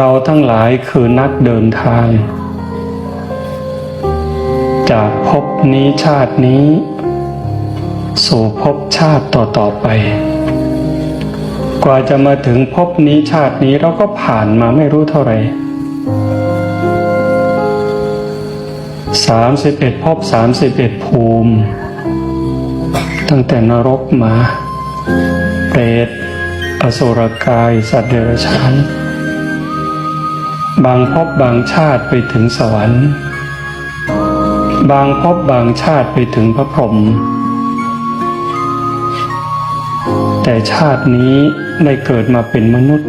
เราทั้งหลายคือนักเดินทาง จากภพนี้ชาตินี้ สู่ภพชาติต่อๆไป กว่าจะมาถึงภพนี้ชาตินี้เราก็ผ่านมาไม่รู้เท่าไหร่สามสิบเอ็ดภพสามสิบเอ็ดภูมิ ตั้งแต่นรกมา เปรตอสุรกาย สัตว์เดรัจฉาน บางพบบางชาติไปถึงสวรรค์ บางภพบางชาติไปถึงพระพรหมแต่ชาตินี้ได้เกิดมาเป็นมนุษย์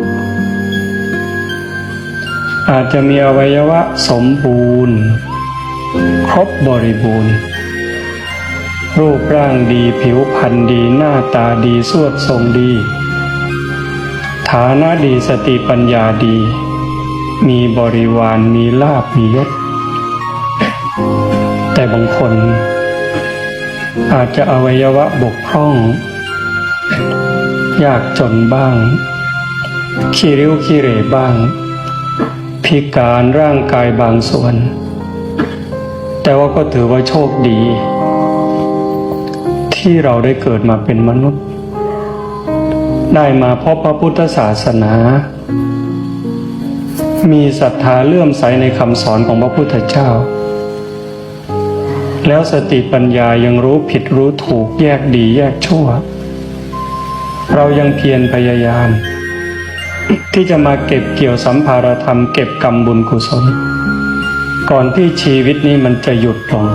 อาจจะมีอวัยวะสมบูรณ์ ครบบริบูรณ์ รูปร่างดีผิวพรรณดีหน้าตาดีสวดทรงดี ฐานะดีสติปัญญาดี มีบริวารมีลาบมียศ แต่บางคน อาจจะอวัยวะบกพร่อง ยากจนบ้างขี้ริ้วขี้เหร่บ้าง พิการร่างกายบางส่วน แต่ว่าก็ถือว่าโชคดี ที่เราได้เกิดมาเป็นมนุษย์ ได้มาพบพระพุทธศาสนา มีศรัทธาเลื่อมใสในคำสอนของพระพุทธเจ้า แล้วสติปัญญายังรู้ผิดรู้ถูกแยกดีแยกชั่ว เรายังเพียรพยายาม ที่จะมาเก็บเกี่ยวสัมภารธรรมเก็บกรรมบุญกุศล ก่อนที่ชีวิตนี้มันจะหยุดลง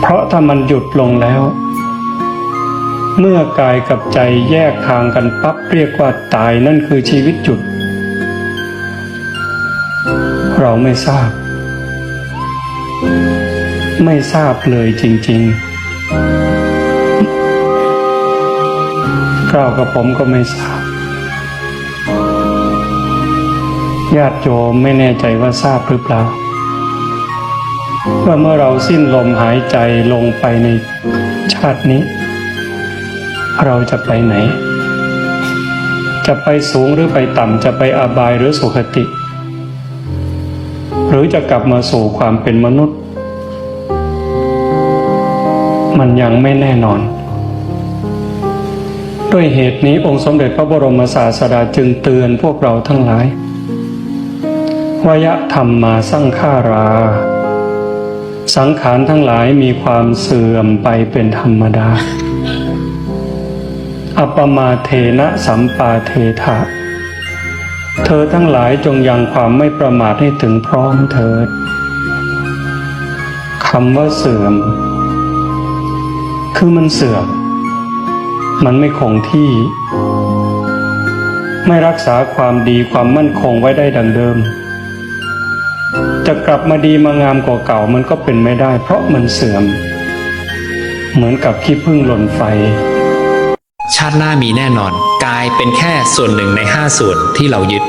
เพราะถ้ามันหยุดลงแล้วเมื่อกายกับใจแยกทางกันปั๊บเรียกว่าตายนั่นคือชีวิตหยุด เราไม่ทราบ ไม่ทราบเลยจริง ๆ กล่าวกับผมก็ไม่ทราบ ญาติโยมไม่แน่ใจว่าทราบหรือเปล่า ว่าเมื่อเราสิ้นลมหายใจลงไปในชาตินี้ เราจะไปไหน จะไปสูงหรือไปต่ำ จะไปอบายหรือสุคติ รือจะกลับมาสู่ความเป็นมนุษย์ มันยังไม่แน่นอน ด้วยเหตุนี้องค์สมเด็จพระบรมศาสดาจึงเตือนพวกเราทั้งหลายวยธรรมมาสร้างฆารา สังขารทั้งหลายมีความเสื่อมไปเป็นธรรมดา อัปมาเทนะสัมปาเทถะ เธอทั้งหลายจงยังความไม่ประมาทให้ถึงพร้อมเถิดคำว่าเสื่อม คือมันเสื่อม มันไม่คงที่ ไม่รักษาความดีความมั่นคงไว้ได้ดังเดิม จะกลับมาดีมางามกว่าเก่ามันก็เป็นไม่ได้ เพราะมันเสื่อม เหมือนกับขี้ผึ้งหล่นไฟ ชาติหน้ามีแน่นอน กายเป็นแค่ส่วนหนึ่งในห้าส่วนที่เรายึด